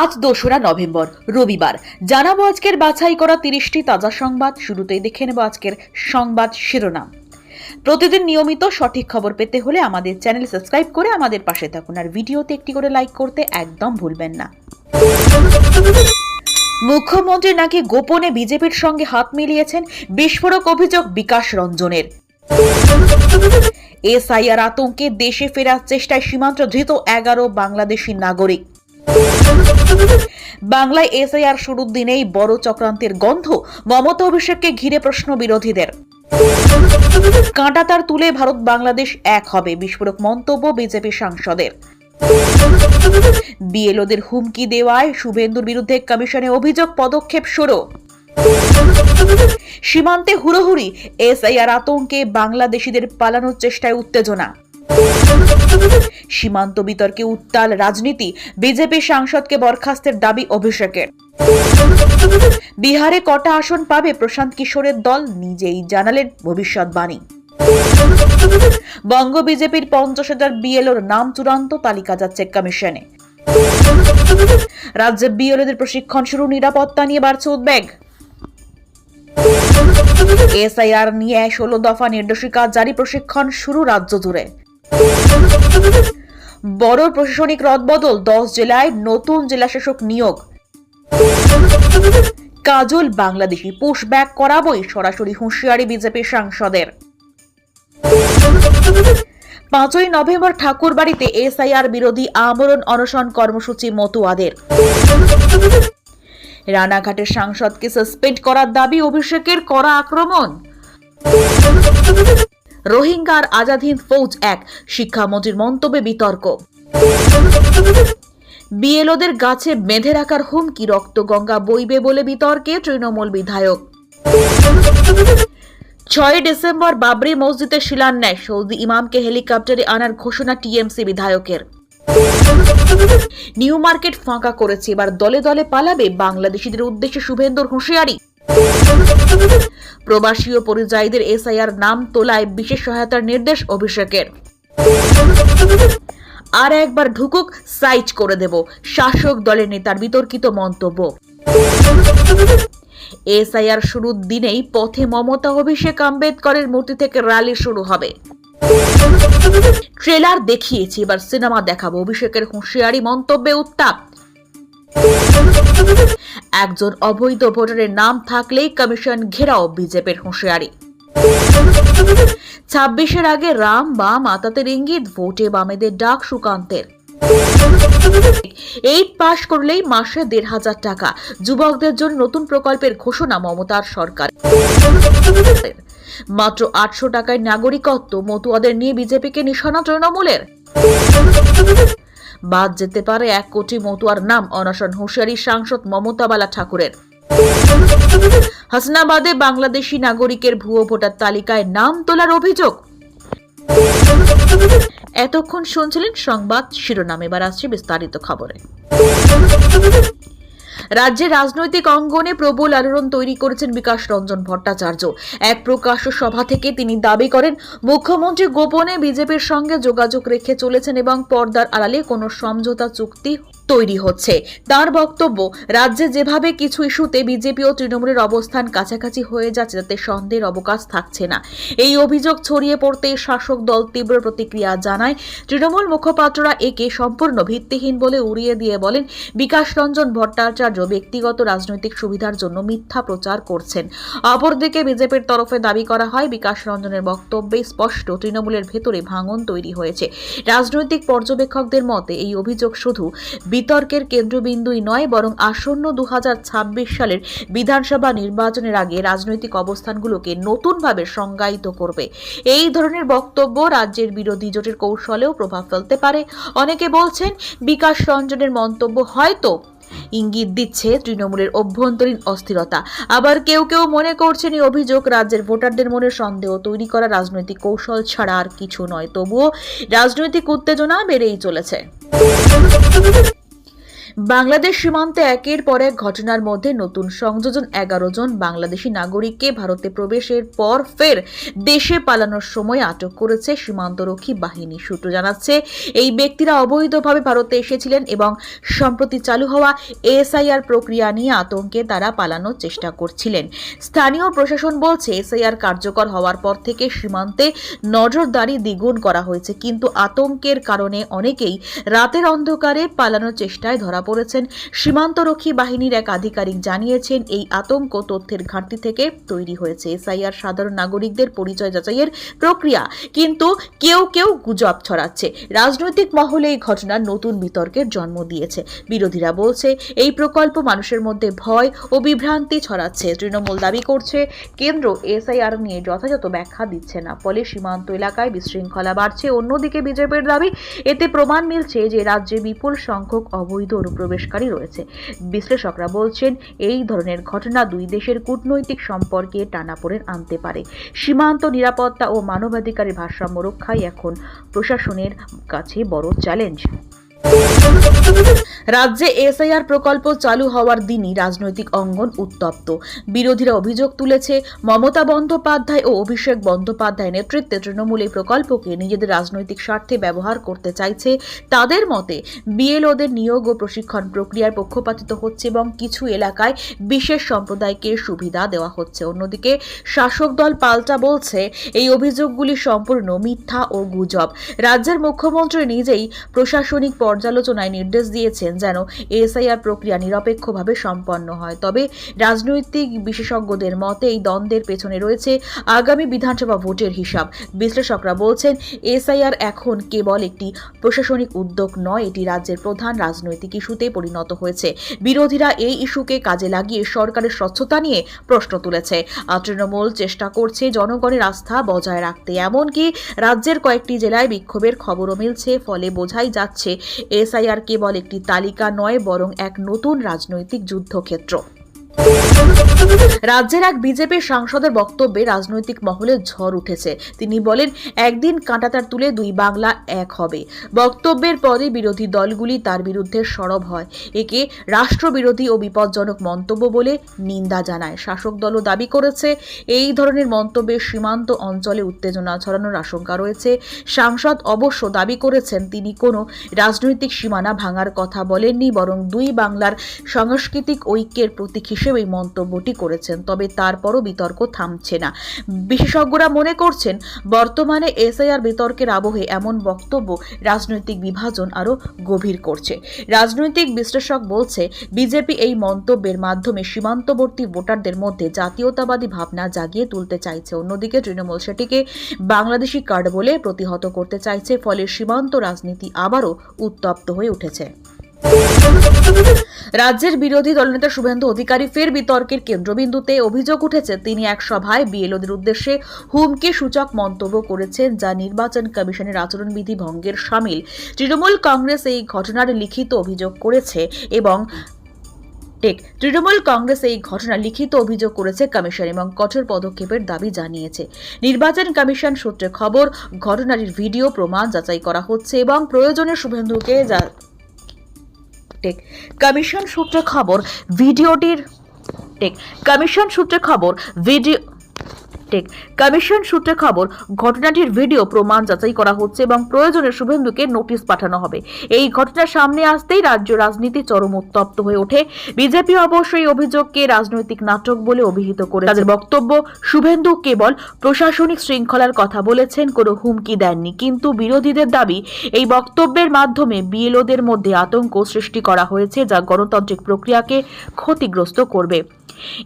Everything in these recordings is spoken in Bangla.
আজ দোসরা নভেম্বর, রবিবার। জানাব আজকের বাছাই করা তিরিশটি তাজা সংবাদ। শুরুতেই দেখে নেব আজকের সংবাদ শিরোনাম। প্রতিদিন নিয়মিত সঠিক খবর পেতে হলে আমাদের চ্যানেল সাবস্ক্রাইব করে আমাদের পাশে থাকুন আর ভিডিওতে একটি করে লাইক করতে একদম ভুলবেন না। মুখ্যমন্ত্রী নাকি গোপনে বিজেপির সঙ্গে হাত মিলিয়েছেন বিস্ফোরক অভিযোগ বিকাশ রঞ্জনের। এসআইআর আতঙ্কে দেশে ফেরার চেষ্টায় সীমান্ত ধৃত এগারো বাংলাদেশি নাগরিক। বাংলায় এসআইআর শুরুর দিনেই বড় চক্রান্তের গন্ধ। মমতা অভিষেককে ঘিরে প্রশ্ন বিরোধীদের। কাঁটাতার তুলে ভারত বাংলাদেশ এক হবে, বিস্ফোরক মন্তব্য বিজেপি সাংসদের। বিএলওদের হুমকি দেওয়ায় শুভেন্দুর বিরুদ্ধে কমিশনে অভিযোগ, পদক্ষেপ শুরু। সীমান্তে হুড়োহুড়ি, এসআইআর আতঙ্কে বাংলাদেশিদের পালানোর চেষ্টায় উত্তেজনা। সীমান্ত বিতর্কে উত্তাল রাজনীতি বিজেপি সাংসদকে বরখাস্তের দাবি অভিষেকের। বিহারে কটা আসন পাবে প্রশান্ত কিশোরের দল নিজেই জানালেন ভবিষ্যৎবাণী বঙ্গ বিজেপির পঞ্চাশ হাজার বিএলওর নাম চূড়ান্ত তালিকা যাচ্ছে কমিশনে। রাজ্যে বিএলওদের প্রশিক্ষণ শুরু, নিরাপত্তা নিয়ে বাড়ছে উদ্বেগ। এসআইআর নিয়ে ষোলো দফা নির্দেশিকা, জারি প্রশিক্ষণ শুরু রাজ্য জুড়ে। বড় প্রশাসনিক রদবদল, দশ জেলায় নতুন জেলাশাসক নিয়োগ। কাজল বাংলাদেশি পুশ ব্যাক করাবই সরাসরি হুঁশিয়ারি বিজেপি সাংসদের। পাঁচই নভেম্বর ঠাকুরবাড়িতে এসআইআর বিরোধী আমরণ অনশন কর্মসূচি মতুয়াদের। রানাঘাটের সাংসদকে সাসপেন্ড করার দাবি অভিষেকের করা আক্রমণ। রোহিঙ্গার আজাদহীন ফৌজ এক। শিক্ষামন্ত্রীর মন্তব্যে বিতর্ক। বিএলওদের গাছে বেঁধে রাখার হুমকি রক্তগঙ্গা বইবে বলে বিতর্কে তৃণমূল বিধায়ক। ছয় ডিসেম্বর বাবরি মসজিদে শিলান্যাস, সৌদি ইমামকে হেলিকপ্টারে আনার ঘোষণা টিএমসি বিধায়কের। নিউ মার্কেট ফাঁকা করেছে, এবার দলে দলে পালাবে বাংলাদেশিদের উদ্দেশ্যে শুভেন্দুর হুঁশিয়ারি। প্রবাসী ও পরিযায়ীদের এসআইআর নাম তোলায় বিশেষ সহায়তার নির্দেশ অভিষেকের। আর একবার ঢুকুক, সাইজ করে দেব, শাসক দলের নেতার বিতর্কিত মন্তব্য। এসআইআর শুরুর দিনেই পথে মমতা অভিষেক আম্বেদকরের মূর্তি থেকে র্যালি শুরু হবে। ট্রেলার দেখিয়েছি, এবার সিনেমা দেখাবো। অভিষেকের হুঁশিয়ারি, মন্তব্যে উত্তাপ। একজন অবৈধ ভোটারের নাম থাকলেই কমিশন ঘেরাও বিজেপির হুঁশিয়ারি। ছাব্বিশের আগে রাম বাম আতাতের ইঙ্গিত, ভোটে বামেদের ডাক সুকান্তের। এইট পাশ করলেই মাসে দেড় হাজার টাকা। যুবকদের জন্য নতুন প্রকল্পের ঘোষণা মমতার সরকার। মাত্র আটশো টাকায় নাগরিকত্ব, মতুয়াদের নিয়ে বিজেপিকে নিশানা তৃণমূলের। বাদ যেতে পারে এক কোটি মতুয়ার নাম অনশন হুঁশিয়ারি সাংসদ মমতা বালা ঠাকুরের। হাসনাবাদে বাংলাদেশি নাগরিকের ভুয়ো ভোটার তালিকায় নাম তোলার অভিযোগ। এতক্ষণ শুনছিলেন সংবাদ শিরোনাম, এবার আসছে বিস্তারিত খবরে। রাজ্যের রাজনৈতিক অঙ্গনে প্রবল আলোড়ন তৈরি করেছেন বিকাশ রঞ্জন ভট্টাচার্য। এক প্রকাশ্য সভা থেকে তিনি দাবি করেন, মুখ্যমন্ত্রী গোপনে বিজেপির সঙ্গে যোগাযোগ রেখে চলেছেন এবং পর্দার আড়ালে কোনো সমঝোতা চুক্তি তৈরি হচ্ছে। তার বক্তব্য, রাজ্যে যেভাবে কিছু ইস্যুতে বিজেপি ও তৃণমূলের অবস্থান কাছাকাছি হয়ে যাচ্ছে, তাতে সন্দেহের অবকাশ থাকছে না। এই অভিযোগ ছড়িয়ে পড়তে শাসক দল তীব্র প্রতিক্রিয়া জানায়। তৃণমূল মুখপাত্ররা একে সম্পূর্ণ ভিত্তিহীন বলে উড়িয়ে দিয়ে বলেন, বিকাশ রঞ্জন ভট্টাচার্য ব্যক্তিগত রাজনৈতিক সুবিধার জন্য মিথ্যা প্রচার করছেন। অপরদিকে বিজেপির তরফে দাবি করা হয়, বিকাশ রঞ্জনের বক্তব্যে স্পষ্ট, তৃণমূলের ভেতরে ভাঙন তৈরি হয়েছে। রাজনৈতিক পর্যবেক্ষকদের মতে, এই অভিযোগ শুধু বিতর্কের কেন্দ্রবিন্দুই নয়, বরং আসন্ন দু হাজার ছাব্বিশ সালের বিধানসভা নির্বাচনের আগে রাজনৈতিক অবস্থানগুলোকে নতুনভাবে সংজ্ঞায়িত করবে। এই ধরনের বক্তব্য রাজ্যের বিরোধী জোটের কৌশলেও প্রভাব ফেলতে পারে। অনেকে বলছেন, বিকাশ রঞ্জনের মন্তব্য হয়তো ইঙ্গিত দিচ্ছে তৃণমূলের অভ্যন্তরীণ অস্থিরতা। আবার কেউ কেউ মনে করছেন, এই অভিযোগ রাজ্যের ভোটারদের মনে সন্দেহ তৈরি করা রাজনৈতিক কৌশল ছাড়া আর কিছু নয়। তবুও রাজনৈতিক উত্তেজনা বেড়েই চলেছে। বাংলাদেশ সীমান্তে একের পর এক ঘটনার মধ্যে নতুন সংযোজন। এগারো জন বাংলাদেশি নাগরিককে ভারতে প্রবেশের পর ফের দেশে পালানোর সময় আটক করেছে সীমান্তরক্ষী বাহিনী। সূত্র জানাচ্ছে, এই ব্যক্তিরা অবৈধভাবে ভারতে এসেছিলেন এবং সম্প্রতি চালু হওয়া এসআইআর প্রক্রিয়া নিয়ে আতঙ্কে তারা পালানোর চেষ্টা করছিলেন। স্থানীয় প্রশাসন বলছে, এসআইআর কার্যকর হওয়ার পর থেকে সীমান্তে নজরদারি দ্বিগুণ করা হয়েছে, কিন্তু আতঙ্কের কারণে অনেকেই রাতের অন্ধকারে পালানোর চেষ্টায় ধরা পড়েছেন। সীমান্তরক্ষী বাহিনীর এক আধিকারিক জানিয়েছেন, এই আতঙ্ক তথ্যের ঘাটতি থেকে তৈরি হয়েছে। এসআইআর সাধারণ নাগরিকদের পরিচয় যাচাইয়ের প্রক্রিয়া, কিন্তু কেউ কেউ গুজব ছড়াচ্ছে। রাজনৈতিক মহলে এই ঘটনা নতুন বিতর্কের জন্ম দিয়েছে। বিরোধীরা বলছে, এই প্রকল্প মানুষের মধ্যে ভয় ও বিভ্রান্তি ছড়াচ্ছে। তৃণমূল দাবি করছে, কেন্দ্র এসআইআর নিয়ে যথাযথ ব্যাখ্যা দিচ্ছে না। ফলে সীমান্ত এলাকায় বিশৃঙ্খলা বাড়ছে। অন্যদিকে বিজেপির দাবি, এতে প্রমাণ মিলছে যে রাজ্যে বিপুল সংখ্যক অবৈধ অনুপ্রবেশকারী রয়েছে। বিশ্লেষকরা বলছেন, এই ধরনের ঘটনা দুই দেশের কূটনৈতিক সম্পর্কে টানাপোড়েন আনতে পারে। সীমান্ত নিরাপত্তা ও মানবাধিকারের ভারসাম্য রক্ষাই এখন প্রশাসনের কাছে বড় চ্যালেঞ্জ। রাজ্যে এসআইআর প্রকল্প চালু হওয়ার দিনই রাজনৈতিক অঙ্গন উত্তপ্ত। বিরোধীরা অভিযোগ তুলেছে, মমতা বন্দ্যোপাধ্যায় ও অভিষেক বন্দ্যোপাধ্যায় নেতৃত্বে তৃণমূল এই প্রকল্পকে নিজেদের রাজনৈতিক স্বার্থে ব্যবহার করতে চাইছে। তাদের মতে, বিএলওদের নিয়োগ ও প্রশিক্ষণ প্রক্রিয়ার পক্ষপাতিত হচ্ছে এবং কিছু এলাকায় বিশেষ সম্প্রদায়কে সুবিধা দেওয়া হচ্ছে। অন্যদিকে, শাসক দল পাল্টা বলছে, এই অভিযোগগুলি সম্পূর্ণ মিথ্যা ও গুজব। রাজ্যের মুখ্যমন্ত্রী নিজেই প্রশাসনিক পর্যালোচনায় নির্দেশ দিয়েছেন যেন এসআইআর প্রক্রিয়া নিরপেক্ষভাবে সম্পন্ন হয়। তবে রাজনৈতিক বিশেষজ্ঞদের মতে এই দ্বন্দ্বের পেছনে রয়েছে আগামী বিধানসভা ভোটের হিসাব। বিশ্লেষকরা বলছেন এসআইআর এখন কেবল একটি প্রশাসনিক উদ্যোগ নয়, এটি রাজ্যের প্রধান রাজনৈতিক ইস্যুতে পরিণত হয়েছে। বিরোধীরা এই ইস্যুকে কাজে লাগিয়ে সরকারের স্বচ্ছতা নিয়ে প্রশ্ন তুলেছে। তৃণমূল চেষ্টা করছে জনগণের আস্থা বজায় রাখতে। এমনকি রাজ্যের কয়েকটি জেলায় বিক্ষোভের খবরও মিলছে, ফলে বোঝাই যাচ্ছে এসআইআর কেবল একটি তালিকা নয় বরং এক নতুন রাজনৈতিক যুদ্ধক্ষেত্র। রাজ্যের এক বিজেপি সাংসদের বক্তব্যে রাজনৈতিক মহলে ঝড় উঠেছে। তিনি বলেন, একদিন কাঁটাতার তুলে দুই বাংলা এক হবে। বক্তব্যের পরে বিরোধী দলগুলি তার বিরুদ্ধে সরব হয়। একে রাষ্ট্রবিরোধী ও বিপজ্জনক মন্তব্য বলে নিন্দা জানায়। শাসক দলও দাবি করেছে, এই ধরনের মন্তব্যে সীমান্ত অঞ্চলে উত্তেজনা ছড়ানোর আশঙ্কা রয়েছে। সাংসদ অবশ্য দাবি করেছেন, তিনি কোনো রাজনৈতিক সীমানা ভাঙার কথা বলেননি, বরং দুই বাংলার সাংস্কৃতিক ঐক্যের প্রতীক হিসেবে এই মন্তব্যটি করেছেন, তবে তারপরও বিতর্ক থামছে না। বিশেষজ্ঞরা মনে করছেন, বর্তমানে এসআইআর বিতর্কের আবহে এমন বক্তব্য রাজনৈতিক বিভাজন আরও গভীর করছে। রাজনৈতিক বিশ্লেষক বলছে, বিজেপি এই মন্তব্যের মাধ্যমে সীমান্তবর্তী ভোটারদের মধ্যে জাতীয়তাবাদী ভাবনা জাগিয়ে তুলতে চাইছে। অন্যদিকে তৃণমূল সেটিকে বাংলাদেশি কার্ড বলে প্রতিহত করতে চাইছে, ফলে সীমান্ত রাজনীতি আবারও উত্তপ্ত হয়ে উঠেছে। রাজ্যের বিরোধী দলনেতা শুভেন্দু অধিকারী ফের বিতর্কের কেন্দ্রবিন্দুতে অভিযোগ উঠেছে, তিনি এক সভায় বিএলওদের উদ্দেশ্যে হুমকি সূচক মন্তব্য করেছেন যা নির্বাচন কমিশনের আচরণবিধি ভঙ্গের সামিল। তৃণমূল কংগ্রেস এই ঘটনার লিখিত অভিযোগ করেছে এবং তৃণমূল কংগ্রেস এই ঘটনা লিখিত অভিযোগ করেছে কমিশন এবং কঠোর পদক্ষেপের দাবি জানিয়েছে। নির্বাচন কমিশন সূত্রে খবর, ঘটনাটির ভিডিও প্রমাণ যাচাই করা হচ্ছে এবং প্রয়োজনে শুভেন্দুকে যা টেক। কমিশন সূত্রে খবর ভিডিওটির টেক। কমিশন সূত্রে খবর ভিডিও টেক কমিশন সূত্রে খবর, ঘটনাটির ভিডিও প্রমাণ যাচাই করা হচ্ছে এবং প্রয়োজনে শুভেন্দুকে নোটিশ পাঠানো হবে। এই ঘটনা সামনে আসতেই রাজ্য রাজনীতি চরম উত্তপ্ত হয়ে ওঠে। বিজেপি অবশ্যই অভিযোগকে রাজনৈতিক নাটক বলে অভিহিত করে তাদের বক্তব্য, শুভেন্দু কেবল প্রশাসনিক শৃঙ্খলার কথা বলেছেন, কোনো হুমকি দেননি। কিন্তু বিরোধীদের দাবি, এই বক্তব্যের মাধ্যমে বিএলওদের মধ্যে আতঙ্ক সৃষ্টি করা হয়েছে, যা গণতান্ত্রিক প্রক্রিয়াকে ক্ষতিগ্রস্ত করবে।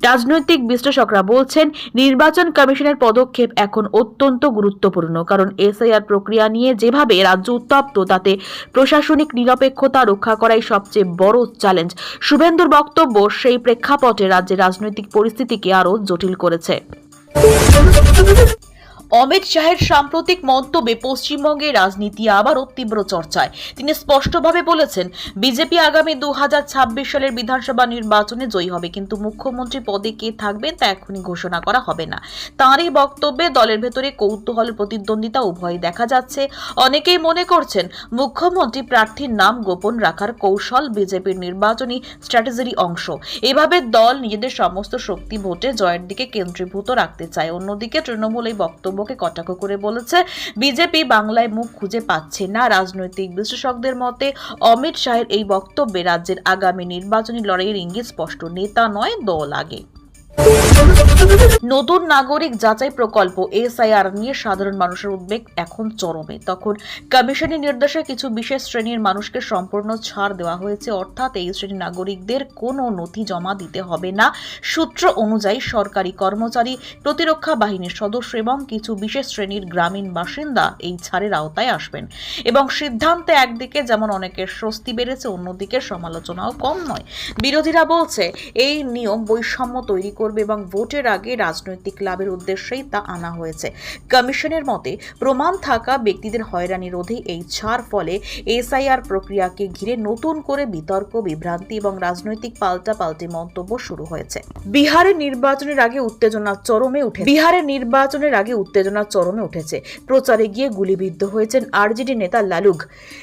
রাজনৈতিক বিশ্লেষকরা বলছেন, নির্বাচন কমিশনের পদক্ষেপ এখন অত্যন্ত গুরুত্বপূর্ণ, কারণ এসআইআর প্রক্রিয়া নিয়ে যেভাবে রাজ্য উত্তপ্ত, তাতে প্রশাসনিক নিরপেক্ষতা রক্ষা করাই সবচেয়ে বড় চ্যালেঞ্জ শুভেন্দুর বক্তব্য সেই প্রেক্ষাপটে রাজ্যের রাজনৈতিক পরিস্থিতিকে আরও জটিল করেছে। অমিত শাহের সাম্প্রতিক মন্তব্যে পশ্চিমবঙ্গের রাজনীতি আবারও তীব্র চর্চায়। তিনি স্পষ্টভাবে বলেছেন, বিজেপি আগামী দু হাজার ছাব্বিশ সালের বিধানসভা নির্বাচনে জয়ী হবে, কিন্তু মুখ্যমন্ত্রী পদে কে থাকবেন তা এখনই ঘোষণা করা হবে না। তাঁর এই বক্তব্যে দলের ভেতরে কৌতূহল, প্রতিদ্বন্দ্বিতা উভয় দেখা যাচ্ছে। অনেকেই মনে করছেন, মুখ্যমন্ত্রী প্রার্থীর নাম গোপন রাখার কৌশল বিজেপির নির্বাচনী স্ট্র্যাটেজির অংশ। এভাবে দল নিজেদের সমস্ত শক্তি ভোটে জয়ের দিকে কেন্দ্রীভূত রাখতে চায়। অন্যদিকে তৃণমূল এই বক্তব্যকে কটাক্ষ করে বলেছে, বিজেপি বাংলায় মুখ খুঁজে পাচ্ছে না। রাজনৈতিক বিশ্লেষকদের মতে, অমিত শাহের এই বক্তব্যে রাজ্যের আগামী নির্বাচনী লড়াইয়ের ইঙ্গিত স্পষ্ট, নেতা নয়, দল আগে। নতুন নাগরিক যাচাই প্রকল্প এসআইআর নিয়ে সাধারণ মানুষের উদ্বেগ এখন চরমে। তখন কমিশনের নির্দেশে কিছু বিশেষ শ্রেণির মানুষকে সম্পূর্ণ ছাড় দেওয়া হয়েছে। অর্থাৎ এই শ্রেণির নাগরিকদের কোনো নথি জমা দিতে হবে না। সূত্র অনুযায়ী সরকারি কর্মচারী, প্রতিরক্ষা বাহিনীর সদস্য এবং কিছু বিশেষ শ্রেণির গ্রামীণ বাসিন্দা এই ছাড়ের আওতায় আসবেন। এবং সিদ্ধান্তে একদিকে যেমন অনেকের স্বস্তি বেড়েছে, অন্যদিকে সমালোচনাও কম নয়। বিরোধীরা বলছে, এই নিয়ম বৈষম্য তৈরি করবে এবং ভোটের আগে রাজনৈতিক লাভের উদ্দেশ্যেই তা আনা হয়েছে। কমিশনের মতে, প্রমাণ থাকা ব্যক্তিদের হয়রানি রোধে এই ছাড় ফলে এসআইআর প্রক্রিয়াকে ঘিরে নতুন করে বিতর্ক, বিভ্রান্তি এবং রাজনৈতিক পাল্টাপাল্টি মন্তব্য শুরু হয়েছে। বিহারের নির্বাচনের আগে উত্তেজনা চরমে উঠে বিহারের নির্বাচনের আগে উত্তেজনা চরমে উঠেছে। প্রচারে গিয়ে গুলিবিদ্ধ হয়েছেন আরজেডি নেতা লালুগ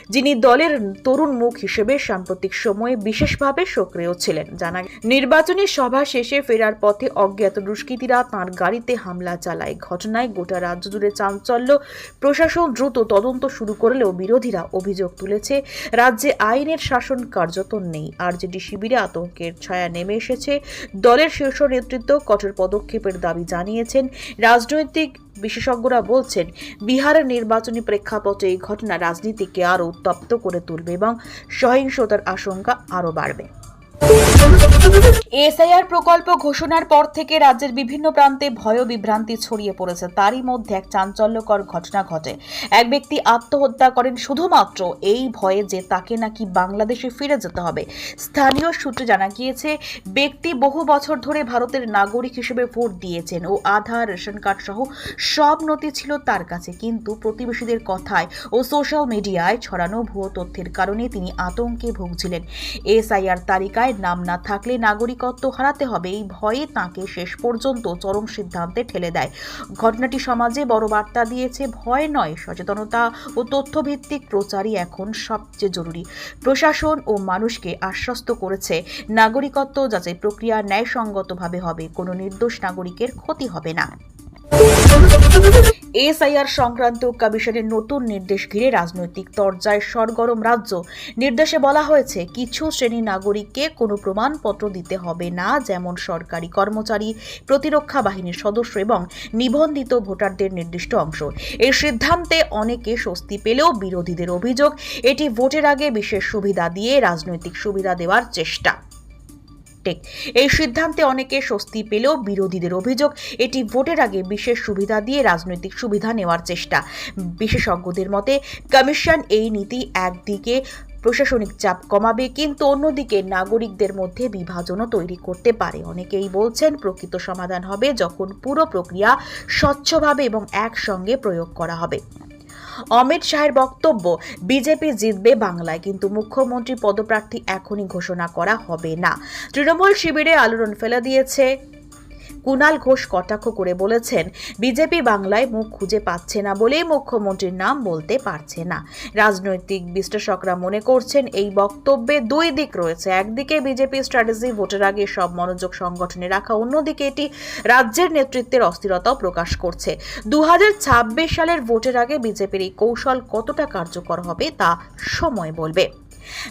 যিনি দলের তরুণ মুখ হিসেবে সাম্প্রতিক সময়ে বিশেষভাবে সক্রিয় ছিলেন। জানা নির্বাচনী সভা শেষে ফেরার পথে অজ্ঞাত দুষ্কৃতীরা তাঁর গাড়িতে হামলা চালায়। ঘটনায় গোটা রাজ্য জুড়ে চাঞ্চল্য। প্রশাসন দ্রুত তদন্ত শুরু করলেও বিরোধীরা অভিযোগ তুলেছে, রাজ্যে আইনের শাসন কার্যত নেই। আরজেডি শিবিরে আতঙ্কের ছায়া নেমে এসেছে। দলের শীর্ষ নেতৃত্ব কঠোর পদক্ষেপের দাবি জানিয়েছেন। রাজনৈতিক বিশেষজ্ঞরা বলছেন বিহারের নির্বাচনী প্রেক্ষাপটে এই ঘটনা রাজনীতিকে আরও উত্তপ্ত করে তুলবে এবং সহিংসতার আশঙ্কা আরও বাড়বে। এসআইআর প্রকল্প ঘোষণার পর থেকে রাজ্যের বিভিন্ন প্রান্তে ভয় বিভ্রান্তি ছড়িয়ে পড়েছে। তারই মধ্যে এক চাঞ্চল্যকর ঘটনা ঘটে। এক ব্যক্তি আত্মহত্যা করেন শুধুমাত্র এই ভয়ে যে তাকে নাকি বাংলাদেশে ফিরে যেতে হবে। স্থানীয় সূত্রে জানা গিয়েছে, ব্যক্তি বহু বছর ধরে ভারতের নাগরিক হিসেবে ভোট দিয়েছেন ও আধার, রেশন কার্ড সহ সব নথি ছিল তার কাছে। কিন্তু প্রতিবেশীদের কথায় ও সোশ্যাল মিডিয়ায় ছড়ানো ভুয়ো তথ্যের কারণে তিনি আতঙ্কে ভুগছিলেন। এসআইআর তালিকায় নাম না থাকলে নাগরিকত্ব হারাতে হবে। এই ভয়ে তাকে শেষ পর্যন্ত চরম সিদ্ধান্তে ঠেলে দেয়। ঘটনাটি সমাজে বড় বার্তা দিয়েছে। ভয় নয়, সচেতনতা ও তথ্যভিত্তিক প্রচারই এখন সবচেয়ে জরুরি। প্রশাসন ও মানুষকে আশ্বস্ত করেছে, নাগরিকত্ব যাচাই প্রক্রিয়া ন্যায়সঙ্গতভাবে হবে। কোনো নির্দোষ নাগরিকের ক্ষতি হবে না। এসআইআর সংক্রান্ত কমিশনের নতুন নির্দেশ ঘিরে রাজনৈতিক তরজায় সরগরম রাজ্য। নির্দেশে বলা হয়েছে, কিছু শ্রেণি নাগরিককে কোনো প্রমাণপত্র দিতে হবে না, যেমন সরকারি কর্মচারী, প্রতিরক্ষা বাহিনীর সদস্য এবং নিবন্ধিত ভোটারদের নির্দিষ্ট অংশ। এই সিদ্ধান্তে অনেকে স্বস্তি পেলেও বিরোধীদের অভিযোগ, এটি ভোটের আগে বিশেষ সুবিধা দিয়ে রাজনৈতিক সুবিধা দেওয়ার চেষ্টা। টেক এই সিদ্ধান্তে অনেকে স্বস্তি পেলেও বিরোধীদের অভিযোগ, এটি ভোটের আগে বিশেষ সুবিধা দিয়ে রাজনৈতিক সুবিধা নেওয়ার চেষ্টা। বিশেষজ্ঞদের মতে, কমিশন এই নীতি একদিকে প্রশাসনিক চাপ কমাবে, কিন্তু অন্যদিকে নাগরিকদের মধ্যে বিভাজনও তৈরি করতে পারে। অনেকেই বলছেন, প্রকৃত সমাধান হবে যখন পুরো প্রক্রিয়া স্বচ্ছভাবে এবং একসঙ্গে প্রয়োগ করা হবে। অমিত শাহের বক্তব্য, বিজেপি জিতবে বাংলায়, কিন্তু মুখ্যমন্ত্রী পদপ্রার্থী এখনই ঘোষণা করা হবে না। তৃণমূল শিবিরে আলোড়ন ফেলে দিয়েছে কুণাল ঘোষ কটাক্ষ করে বলেছেন, বিজেপি বাংলায় মুখ খুঁজে পাচ্ছে না বলেই মুখ্যমন্ত্রীর নাম বলতে পারছে না। রাজনৈতিক বিশ্লেষকরা মনে করছেন, এই বক্তব্যে দুই দিক রয়েছে। একদিকে বিজেপি স্ট্র্যাটেজি, ভোটের আগে সব মনোযোগ সংগঠনে রাখা, অন্যদিকে এটি রাজ্যের নেতৃত্বের অস্থিরতাও প্রকাশ করছে। দু হাজার ছাব্বিশ সালের ভোটের আগে বিজেপির এই কৌশল কতটা কার্যকর হবে তা সময় বলবে।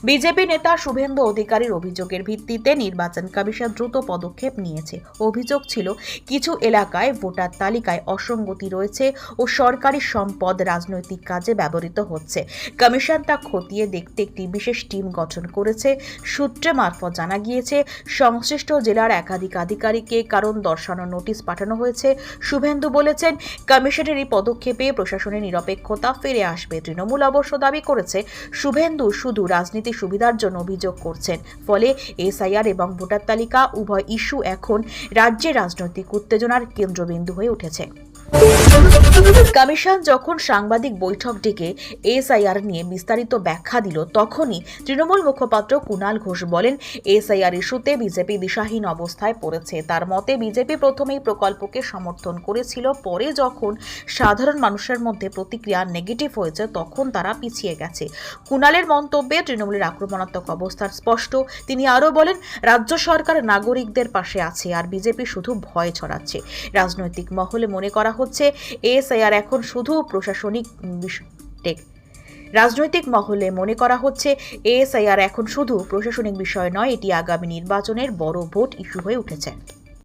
বিজেপি নেতা শুভেন্দু অধিকারীর অভিযোগের ভিত্তিতে নির্বাচন কমিশন দ্রুত পদক্ষেপ নিয়েছে। অভিযোগ ছিল, কিছু এলাকায় ভোটার তালিকায় অসঙ্গতি রয়েছে ও সরকারি সম্পদ রাজনৈতিক কাজে ব্যবহৃত হচ্ছে। কমিশন তা খতিয়ে দেখতে একটি বিশেষ টিম গঠন করেছে। সূত্রে মারফত জানা গিয়েছে, সংশ্লিষ্ট জেলার একাধিক আধিকারিককে কারণ দর্শানোর নোটিশ পাঠানো হয়েছে। শুভেন্দু বলেছেন, কমিশনের এই পদক্ষেপে প্রশাসনের নিরপেক্ষতা ফিরে আসবে। তৃণমূল অবশ্য দাবি করেছে, শুভেন্দু শুধু রাজনীতি সুবিধার জন্য অভিযোগ করছেন। ফলে এসআইআর এবং ভোটার তালিকা উভয় ইস্যু এখন রাজ্যে রাজনৈতিক উত্তেজনার কেন্দ্রবিন্দু হয়ে উঠেছে। কমিশন যখন সাংবাদিক বৈঠক ডেকে এসআইআর নিয়ে বিস্তারিত ব্যাখ্যা দিল, তখনই তৃণমূল মুখপাত্র কুণাল ঘোষ বলেন, এসআইআর ইস্যুতে বিজেপি দিশাহীন অবস্থায় পড়েছে। তার মতে, বিজেপি প্রথমেই প্রকল্পকে সমর্থন করেছিল। পরে যখন সাধারণ মানুষের মধ্যে প্রতিক্রিয়া নেগেটিভ হয়েছে, তখন তারা পিছিয়ে গেছে। কুণালের মন্তব্যে তৃণমূলের আক্রমণাত্মক অবস্থার স্পষ্ট। তিনি আরও বলেন, রাজ্য সরকার নাগরিকদের পাশে আছে, আর বিজেপি শুধু ভয় ছড়াচ্ছে। রাজনৈতিক মহলে মনে করা হচ্ছে এসআইআর এখন শুধু প্রশাসনিক টেক- রাজনৈতিক মহলে মনে করা হচ্ছে, এএসআইআর এখন শুধু প্রশাসনিক বিষয় নয়, এটি আগামী নির্বাচনের বড় ভোট ইস্যু হয়ে উঠেছে।